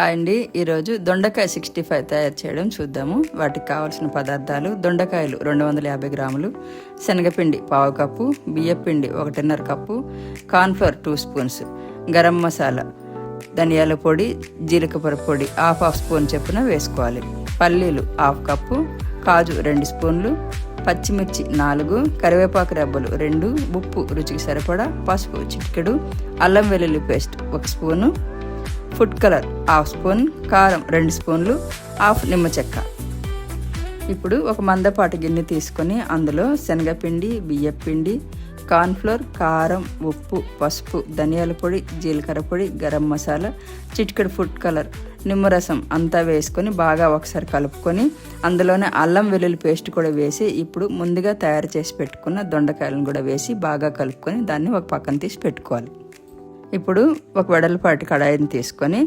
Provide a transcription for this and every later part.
Hi అండి. ఈరోజు దొండకాయ సిక్స్టీ ఫైవ్ తయారు చేయడం చూద్దాము. వాటికి కావాల్సిన పదార్థాలు దొండకాయలు రెండు వందల యాభై గ్రాములు శనగపిండి పావు కప్పు బియ్యపిండి ఒకటిన్నర cup cornflour two spoons garam masala ధనియాల పొడి జీలకర్ర పొడి హాఫ్ హాఫ్ స్పూన్ చొప్పున వేసుకోవాలి. పల్లీలు హాఫ్ కప్పు కాజు రెండు స్పూన్లు పచ్చిమిర్చి నాలుగు కరివేపాకు రెబ్బలు రెండు ఉప్పు రుచికి సరిపడా పసుపు చిటికెడు అల్లం వెల్లుల్లి పేస్ట్ ఒక spoon food colour half spoon కారం రెండు స్పూన్లు హాఫ్ నిమ్మ చెక్క. ఇప్పుడు ఒక మందపాటి గిన్నె తీసుకొని అందులో శనగపిండి బియ్యపిండి కార్న్ఫ్లోర్ కారం ఉప్పు పసుపు ధనియాల పొడి జీలకర్ర పొడి గరం మసాలా చిటికెడు ఫుడ్ కలర్ నిమ్మరసం అంతా వేసుకొని బాగా ఒకసారి కలుపుకొని అందులోనే అల్లం వెల్లుల్లి పేస్ట్ కూడా వేసి ఇప్పుడు ముందుగా తయారు చేసి పెట్టుకున్న దొండకాయలను కూడా వేసి బాగా కలుపుకొని దాన్ని ఒక పక్కన తీసి పెట్టుకోవాలి. ఇప్పుడు ఒక వెడల్పాటి కడాయిని తీసుకొని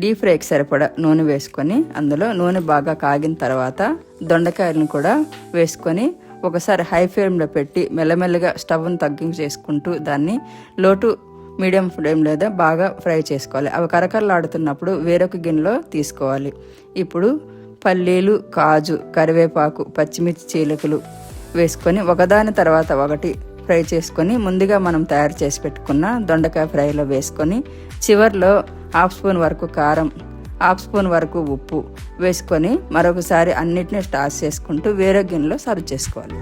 డీప్ ఫ్రైకి సరిపడా నూనె వేసుకొని అందులో నూనె బాగా కాగిన తర్వాత దొండకాయలను కూడా వేసుకొని ఒకసారి హై ఫ్లేమ్లో పెట్టి మెల్లమెల్లగా స్టవ్ను తగ్గింపు చేసుకుంటూ దాన్ని లోటు మీడియం ఫ్లేమ్ లేదా బాగా ఫ్రై చేసుకోవాలి. అవి కరకరలాడుతున్నప్పుడు వేరొక గిన్నెలో తీసుకోవాలి. ఇప్పుడు పల్లీలు కాజు కరివేపాకు పచ్చిమిర్చి చీలకలు వేసుకొని ఒకదాని తర్వాత ఒకటి ఫ్రై చేసుకొని ముందుగా మనం తయారు చేసి పెట్టుకున్న దొండకాయ ఫ్రైలో వేసుకొని చివర్లో హాఫ్ స్పూన్ వరకు కారం హాఫ్ స్పూన్ వరకు ఉప్పు వేసుకొని మరొకసారి అన్నిటిని టాస్ చేసుకుంటూ వేరే గిన్నెలో సర్వ్ చేసుకోవాలి.